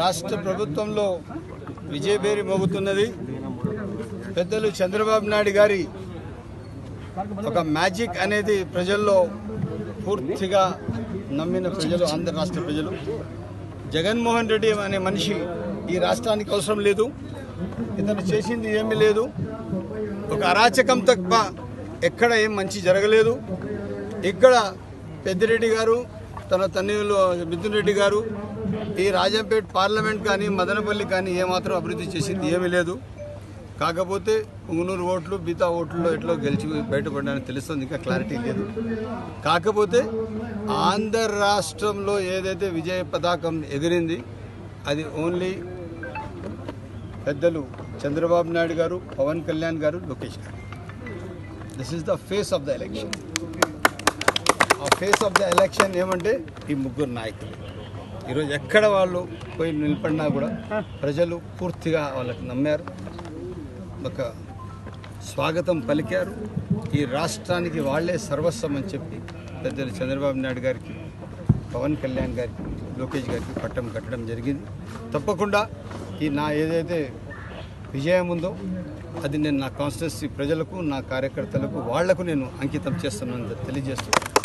రాష్ట్ర ప్రభుత్వంలో విజయభేరి మోగుతున్నది. పెద్దలు చంద్రబాబు నాయుడు గారి ఒక మ్యాజిక్ అనేది ప్రజల్లో పూర్తిగా నమ్మిన ప్రజలు ఆంధ్ర రాష్ట్ర ప్రజలు. జగన్మోహన్ రెడ్డి అనే మనిషి ఈ రాష్ట్రానికి అవసరం లేదు. ఇతను చేసింది ఏమీ లేదు. ఒక అరాచకం తప్ప ఎక్కడ ఏం మంచి జరగలేదు. ఇక్కడ పెద్దిరెడ్డి గారు తన తన్నీళ్ళు మిథున్ రెడ్డి గారు ఈ రాజంపేట పార్లమెంట్ కానీ మదనపల్లి కానీ ఏమాత్రం అభివృద్ధి చేసింది ఏమీ లేదు. కాకపోతే ఉంగునూరు ఓట్లు మిగతా ఓట్లలో ఎట్లా గెలిచి బయటపడ్డానని తెలుస్తుంది ఇంకా క్లారిటీ లేదు. కాకపోతే ఆంధ్ర రాష్ట్రంలో ఏదైతే విజయ పతాకం ఎగిరింది అది ఓన్లీ పెద్దలు చంద్రబాబు నాయుడు గారు Pawan Kalyan garu Lokesh garu. This is the phase of the election phase of the election ఏమంటే ఈ ముగ్గురు నాయకులు. ఈరోజు ఎక్కడ వాళ్ళు పోయి నిలబడినా కూడా ప్రజలు పూర్తిగా వాళ్ళకి నమ్మారు. ఒక స్వాగతం పలికారు. ఈ రాష్ట్రానికి వాళ్ళే సర్వస్వం అని చెప్పి పెద్దలు చంద్రబాబు నాయుడు గారికి పవన్ కళ్యాణ్ గారికి లోకేష్ గారికి పట్టం కట్టడం జరిగింది. తప్పకుండా ఈ నా ఏదైతే విజయం ఉందో అది నేను నా కాన్స్టిట్యున్సీ ప్రజలకు నా కార్యకర్తలకు వాళ్ళకు నేను అంకితం చేస్తున్నాను తెలియజేస్తున్నాను